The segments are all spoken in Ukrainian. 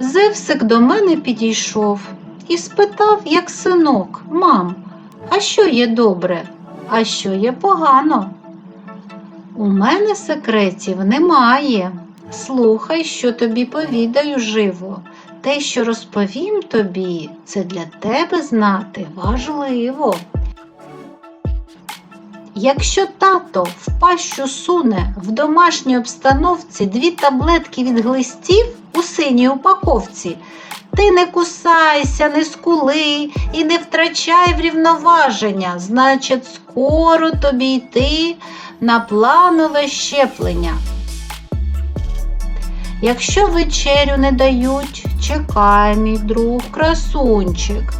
Зевсик до мене підійшов і спитав, як синок, мам, а що є добре, а що є погано? У мене секретів немає. Слухай, що тобі повідаю живо. Те, що розповім тобі, це для тебе знати важливо. Якщо тато в пащу суне в домашній обстановці дві таблетки від глистів у синій упаковці, ти не кусайся, не скули і не втрачай врівноваження, значить, скоро тобі йти на планове щеплення. Якщо вечерю не дають, чекай, мій друг, красунчик.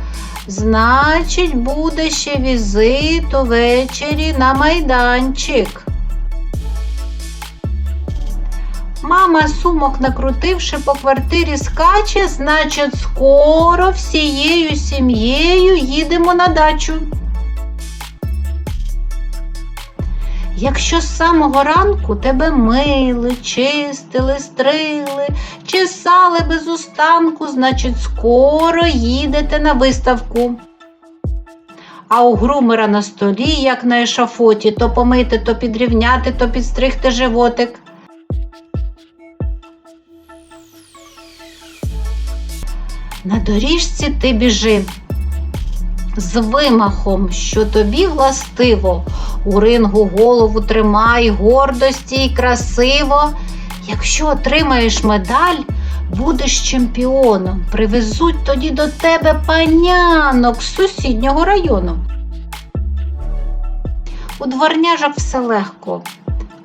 Значить, буде ще візит увечері на майданчик. Мама сумок накрутивши по квартирі скаче, значить, скоро всією сім'єю їдемо на дачу. Якщо з самого ранку тебе мили, чистили, стрили, чесали без устанку, значить скоро їдете на виставку. А у грумера на столі, як на ешафоті, то помити, то підрівняти, то підстригти животик. На доріжці ти біжи з вимахом, що тобі властиво, у рингу голову тримай, гордості й красиво. Якщо отримаєш медаль, будеш чемпіоном. Привезуть тоді до тебе панянок з сусіднього району. У дворняжок все легко.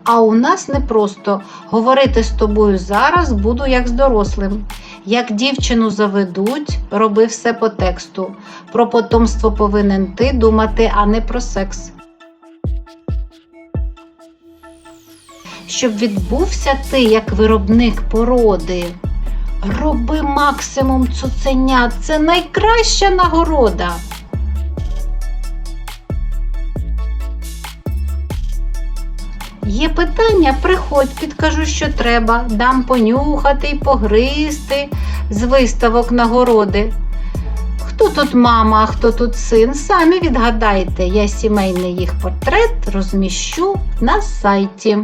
А у нас непросто говорити з тобою зараз буду як з дорослим. Як дівчину заведуть, роби все по тексту. Про потомство повинен ти думати, а не про секс. Щоб відбувся ти як виробник породи. Роби максимум цуценят, це найкраща нагорода. Є питання, приходь, підкажу, що треба, дам понюхати й погризти з виставок нагороди. Хто тут мама, а хто тут син, самі відгадайте, я сімейний їх портрет розміщу на сайті.